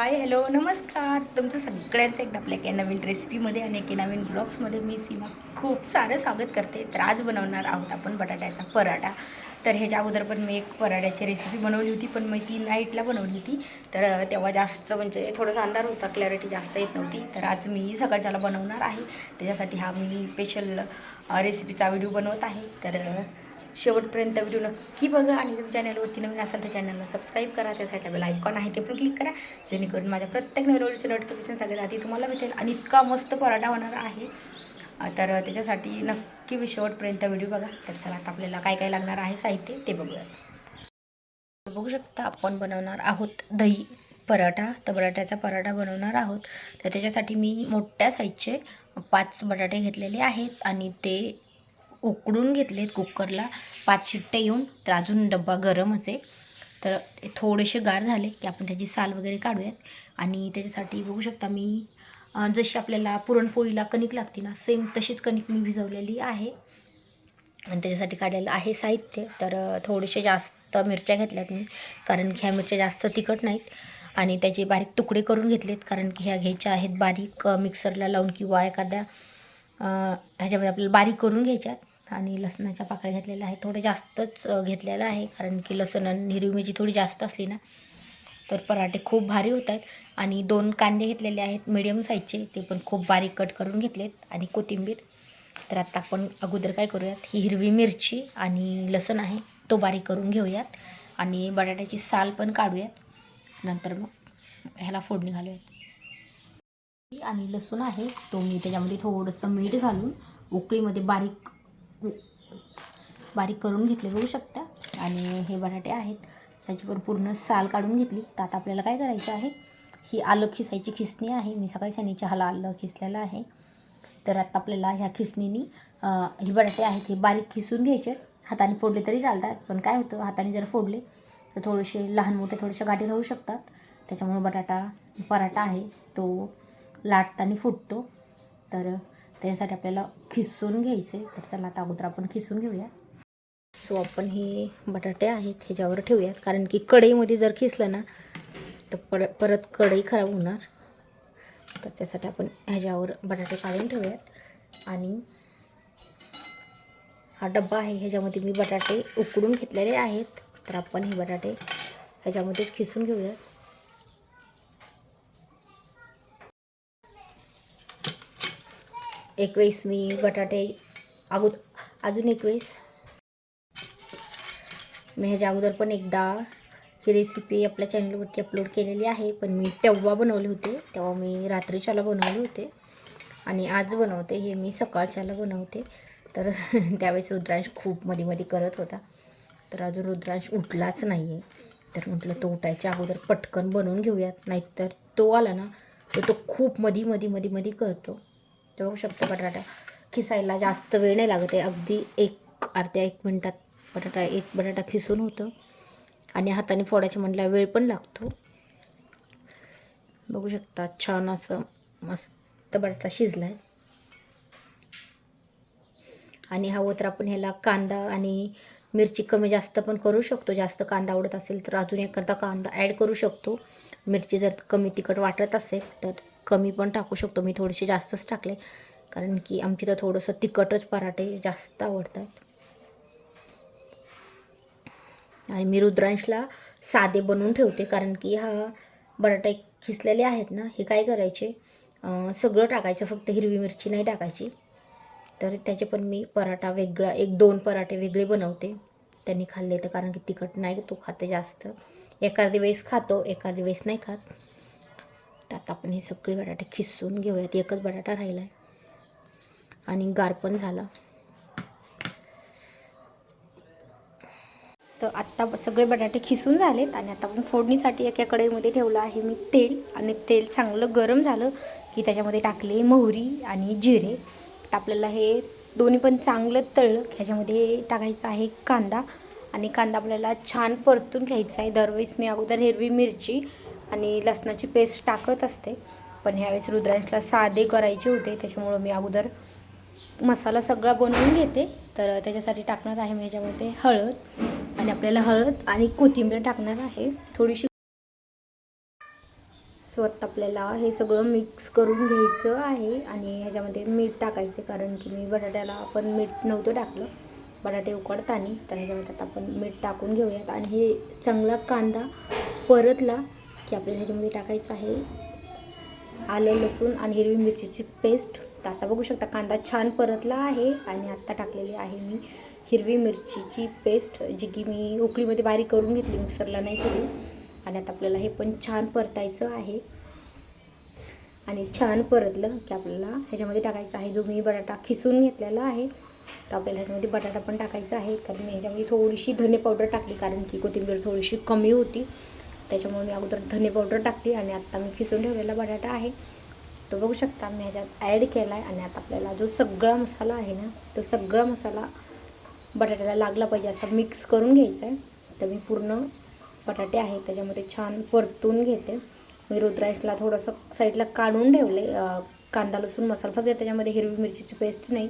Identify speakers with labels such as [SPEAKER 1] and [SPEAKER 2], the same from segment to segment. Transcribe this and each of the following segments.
[SPEAKER 1] Hi hello नमस्कार. तुमचं सगळ्यांचं एकदा आपल्या एका नवीन रेसिपीमध्ये आणि एके नवीन ब्लॉग्समध्ये मी सीमा खूप सारं स्वागत करते. तर आज बनवणार आहोत आपण बटाट्याचा पराठा. तर ह्याच्या अगोदर पण मी एक पराठ्याची रेसिपी बनवली होती पण मी ती नाईटला बनवली होती. तर तेव्हा जास्त म्हणजे थोडासा अंधार होता क्लॅरिटी जास्त येत नव्हती. तर आज मी सकाळच्याला बनवणार आहे. त्याच्यासाठी हा मी स्पेशल रेसिपीचा व्हिडिओ बनवत आहे. तर शेवटपर्यंत व्हिडिओ नक्की बघा आणि तुम्ही चॅनलवरती नवीन असाल तर चॅनलला सबस्क्राईब करा. त्यासाठी बेल आयकॉन आहे ते पण क्लिक करा. जेणेकरून माझ्या प्रत्येक नवीन व्हिडिओचे नोटिफिकेशन सगळ्यात आधी तुम्हाला भेटेल आणि इतका मस्त पराठा होणार आहे. तर त्याच्यासाठी नक्की मी शेवटपर्यंत व्हिडिओ बघा. तर चला आता आपल्याला काय काय लागणार आहे साहित्य ते बघूया. बघू शकता आपण बनवणार आहोत दही पराठा. तर बटाट्याचा पराठा बनवणार आहोत. तर त्याच्यासाठी मी मोठ्या साईजचे पाच बटाटे घेतलेले आहेत आणि ते उकडून घेतलेत कुकरला. पाच शिट्टे येऊन तर अजून डब्बा गरमच आहे तर ते थोडेसे गार झाले की आपण त्याची साल वगैरे काढूयात. आणि त्याच्यासाठी बघू शकता मी जशी आपल्याला पुरणपोळीला कणिक लागते ना सेम तशीच कणिक मी भिजवलेली आहे. आणि त्याच्यासाठी काढलेलं आहे साहित्य. तर थोडेसे जास्त मिरच्या घेतल्यात मी कारण की ह्या मिरच्या जास्त तिखट नाहीत. आणि त्याचे बारीक तुकडे करून घेतलेत कारण की ह्या घ्यायच्या आहेत बारीक मिक्सरला लावून किंवा एखाद्या ह्याच्यामध्ये आपल्याला बारीक करून घ्यायच्यात. आणि लसणाच्या पाकळ्या घेतलेल्या आहेत. थोडं जास्तच घेतलेलं आहे कारण की लसण आणि हिरवी मिरची थोडी जास्त असली ना तर पराठे खूप भारी होत आहेत आणि दोन कांदे घेतलेले आहेत मिडियम साईजचे ते पण खूप बारीक कट करून घेतलेत. आणि कोथिंबीर. तर आता आपण अगोदर काय करूयात? ही हिरवी मिरची आणि लसण आहे तो बारीक करून घेऊयात. आणि बटाट्याची साल पण काढूयात. नंतर मग ह्याला फोडणी घालूयात. आणि लसूण आहे तो मी त्याच्यामध्ये थोडंसं मीठ घालून उकळीमध्ये बारीक बारीक करून घेतले बघू शकता. आणि हे बटाटे आहेत. त्याची पण पूर्ण साल काढून घेतली. तर आता आपल्याला काय करायचं आहे? ही आलं खिसायची खिसणी आहे. मी सकाळी सनी चहाला आलं खिसलेलं आहे. तर आता आपल्याला ह्या खिसणीनी हे ही बटाटे आहेत हे बारीक खिसून घ्यायचे. हाताने फोडले तरी चालतात. पण काय होतं? हाताने जर फोडले तर थोडेसे लहान मोठे थोडेसे गाठी राहू शकतात. त्याच्यामुळे बटाटा पराठा आहे तो लाटताना फुटतो. तर त्याच्यासाठी आपल्याला खिसून घ्यायचे. तर चला आता अगोदर आपण खिसून घेऊया. सो आपण हे बटाटे आहेत ह्याच्यावर ठेवूयात. कारण की कढईमध्ये जर खिसलं ना तर पर परत कढई खराब होणार. तर त्यासाठी आपण ह्याच्यावर बटाटे काढून ठेवूयात. आणि हा डब्बा आहे ह्याच्यामध्ये मी बटाटे उकडून घेतलेले आहेत. तर आपण हे बटाटे ह्याच्यामध्येच खिसून घेऊयात. एक वेळेस मी बटाटे अगोद अजून एक वेळेस मी ह्याच्या अगोदर पण एकदा ही रेसिपी आपल्या चॅनलवरती अपलोड केलेली आहे पण मी तेव्हा बनवले होते. तेव्हा मी रात्रीच्याला बनवले होते. आणि आज बनवते हे मी सकाळच्याला बनवते. तर त्यावेळेस रुद्रांश खूप मध्ये मध्ये करत होता. तर अजून रुद्रांश उठलाच नाही आहे तर म्हटलं तो उठायच्या अगोदर पटकन बनवून घेऊयात. नाहीतर तो आला ना तर तो खूप मधी मधी मधी मधी करतो. ते बघू शकतो बटाटा. खिसायला जास्त वेळ नाही लागत आहे. अगदी एक अर्ध्या एक मिनटात बटाटा एक बटाटा खिसून होतं. आणि हाताने फोडायचं म्हटल्या वेळ पण लागतो. बघू शकता छान असं मस्त बटाटा शिजला आहे आणि हवं तर आपण ह्याला कांदा आणि मिरची कमी जास्त पण करू शकतो. जास्त कांदा आवडत असेल तर अजून एखादा कांदा ॲड करू शकतो. मिरची जर कमी तिखट वाटत असेल तर. कमी पण टाकू शकतो. मी थोडेसे जास्तच टाकले. कारण की आमची तर थोडंसं तिखटच पराठे जास्त आवडतात. आणि मी रुद्रांशला साधे बनवून ठेवते. कारण की हा बटाटे खिसलेले आहेत ना हे काय करायचे? सगळं टाकायचं. फक्त हिरवी मिरची नाही टाकायची. तर त्याचे पण मी पराठा वेगळा एक दोन पराठे वेगळे बनवते. त्यांनी खाल्ले तर कारण की तिखट नाही तो खाते जास्त. एखादी वेळेस खातो एखादी वेळेस नाही खात. तर आता आपण हे सगळे बटाटे खिसून घेऊयात. एकच बटाटा राहिला आहे आणि गार पण झाला. तर आत्ता सगळे बटाटे खिसून झालेत आणि आता आपण फोडणीसाठी एका कढईमध्ये ठेवलं आहे मी तेल. आणि तेल चांगलं गरम झालं की त्याच्यामध्ये टाकले मोहरी आणि जिरे. तर आपल्याला हे दोन्ही पण चांगलं तळलं ह्याच्यामध्ये टाकायचं आहे कांदा. आणि कांदा आपल्याला छान परतून घ्यायचा आहे. दरवेळेस मी अगोदर हिरवी मिरची आणि लसणाची पेस्ट टाकत असते. पण ह्यावेळेस रुद्रांशला साधे करायचे होते. त्याच्यामुळं मी अगोदर मसाला सगळा बनवून घेते. तर त्याच्यासाठी टाकणार आहे मी ह्याच्यामध्ये हळद. आणि आपल्याला हळद आणि कोथिंबीर टाकणार आहे. थोडीशी सो आता आपल्याला हे सगळं मिक्स करून घ्यायचं आहे. आणि ह्याच्यामध्ये मीठ टाकायचं कारण की मी बटाट्याला आपण मीठ नव्हतं टाकलं. बटाटे उकडताना. तर ह्याच्यामध्ये आता आपण मीठ टाकून घेऊयात. आणि हे चांगला कांदा परतला की आपल्याला ह्याच्यामध्ये टाकायचं आहे आलं लसूण आणि हिरवी मिरचीची पेस्ट. तर आता बघू शकता कांदा छान परतला आहे आणि आत्ता टाकलेली आहे मी हिरवी मिरचीची पेस्ट जी की मी उकळीमध्ये बारीक करून घेतली मिक्सरला नाही केली. आणि आता आपल्याला हे पण छान परतायचं आहे. आणि छान परतलं की आपल्याला ह्याच्यामध्ये टाकायचं आहे. जो मी बटाटा खिसून घेतलेला आहे तर आपल्याला ह्याच्यामध्ये बटाटा पण टाकायचा आहे. तर मी ह्याच्यामध्ये थोडीशी धने पावडर टाकली कारण की कोथिंबीर थोडीशी कमी होती. त्याच्यामुळे मी अगोदर धने पावडर टाकली आणि आत्ता मी खिसून ठेवलेला बटाटा आहे. तो बघू शकता मी ह्याच्यात ॲड केला आहे आणि आता आपल्याला जो सगळा मसाला आहे ना तो सगळा मसाला बटाट्याला लागला पाहिजे असा मिक्स करून घ्यायचा आहे तर मी पूर्ण बटाटे आहे त्याच्यामध्ये छान परतून घेते. मी रुद्राईसला थोडंसं साईडला काढून ठेवले कांदा लसूण मसाला फक्त त्याच्यामध्ये हिरवी मिरचीची पेस्ट नाही.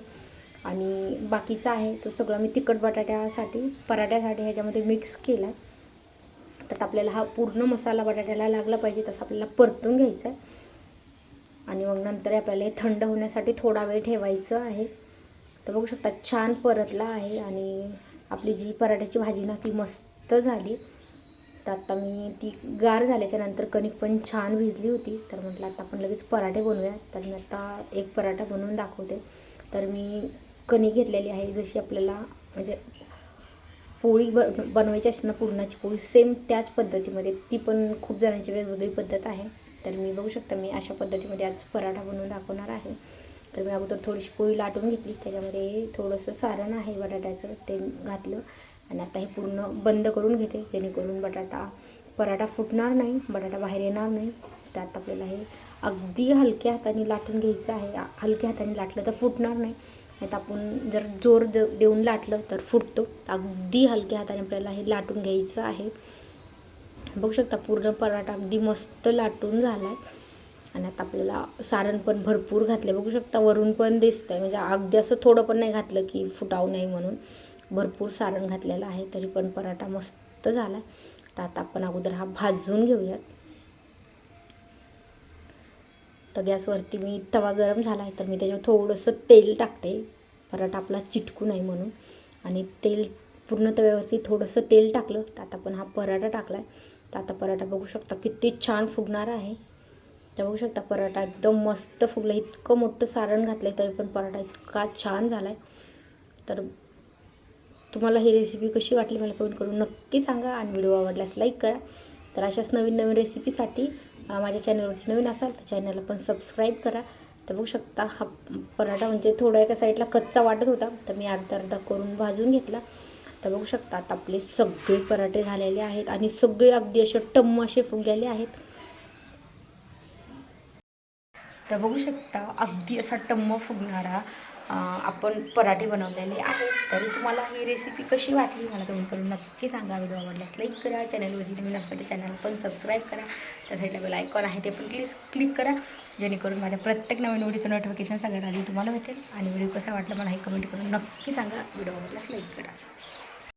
[SPEAKER 1] आणि बाकीचा आहे तो सगळं मी तिखट बटाट्यासाठी पराठ्यासाठी ह्याच्यामध्ये मिक्स केला आहे तर आपल्याला हा पूर्ण मसाला बटाट्याला लागला पाहिजे तसं आपल्याला परतून घ्यायचा आहे. आणि मग नंतर आपल्याला हे थंड होण्यासाठी थोडा वेळ ठेवायचं आहे. तर बघू शकता छान परतला आहे आणि आपली जी पराठ्याची भाजी ना ती मस्त झाली. तर आता मी ती गार झाल्याच्यानंतर कणिक पण छान भिजली होती. तर म्हटलं आता आपण लगेच पराठे बनवूया. तर मी आता एक पराठा बनवून दाखवते. तर मी कणिक घेतलेली आहे जशी आपल्याला म्हणजे पोळी ब बनवायची असते ना पुरणाची पोळी सेम त्याच पद्धतीमध्ये. ती पण खूप जणांची वेगवेगळी पद्धत आहे. तर मी बघू शकता मी अशा पद्धतीमध्ये आज पराठा बनवून दाखवणार आहे. तर मी अगोदर थोडीशी पोळी लाटून घेतली. त्याच्यामध्ये थोडंसं सारण आहे बटाट्याचं ते घातलं. आणि आता हे पूर्ण बंद करून घेते जेणेकरून बटाटा पराठा फुटणार नाही बटाटा बाहेर येणार नाही. तर आता आपल्याला हे अगदी हलक्या हाताने लाटून घ्यायचं आहे. हलक्या हाताने लाटलं तर फुटणार नाही. नाही तर आपण जर जोर द देऊन लाटलं तर फुटतो. अगदी हलक्या हाताने आपल्याला हे लाटून घ्यायचं आहे. बघू शकता पूर्ण पराठा अगदी मस्त लाटून झाला आहे आणि आता आपल्याला सारण पण भरपूर घातलं बघू शकता वरून पण दिसतं आहे म्हणजे अगदी असं थोडं पण नाही घातलं की फुटावू नाही म्हणून. भरपूर सारण घातलेलं आहे. तरी पण पराठा मस्त झाला आहे तर आता आपण अगोदर हा भाजून घेऊयात. तर गॅसवरती मी तवा गरम झाला आहे तर मी त्याच्यावर थोडंसं तेल टाकते. पराठा आपला चिटकू नाही म्हणून. आणि तेल पूर्ण तव्यावरती थोडंसं तेल टाकलं तर आता आपण हा पराठा टाकला आहे तर आता पराठा बघू शकता किती छान फुगणार आहे. तर बघू शकता पराठा एकदम मस्त फुगला. इतकं मोठं सारण घातलं आहे तरी पण पराठा इतका छान झाला आहे तर तुम्हाला ही रेसिपी कशी वाटली मला कमेंट करून नक्की सांगा. आणि व्हिडिओ आवडल्यास लाईक करा. तर अशाच नवीन नवीन रेसिपीसाठी माझ्या चॅनलवरती नवीन असाल तर चॅनलला पण सबस्क्राईब करा. तर बघू शकता हा पराठा म्हणजे थोडा एका साईडला कच्चा वाटत होता तर मी अर्धा अर्धा करून भाजून घेतला. तर बघू शकता आता आपले सगळे पराठे झालेले आहेत आणि सगळे अगदी असे टम्म असे फुगलेले आहेत. तर बघू शकता अगदी असा टम्म फुगणारा आपण पराठे बनवलेले आहेत. तरी तुम्हाला ही रेसिपी कशी वाटली मला कमेंट करून नक्की सांगा. व्हिडिओ आवडल्यास लाईक करा. चॅनलवरती तुम्ही असतं चॅनल पण सबस्क्राईब करा. त्यासाठी साईडला बेल आयकॉन आहे ते पण क्लिक क्लिक करा. जेणेकरून माझ्या प्रत्येक नवीन व्हिडिओचं नोटिफिकेशन सगळ्यात आधी तुम्हाला भेटेल. आणि व्हिडिओ कसा वाटला मला हे कमेंट करून नक्की सांगा. व्हिडिओ आवडल्यास लाईक करा.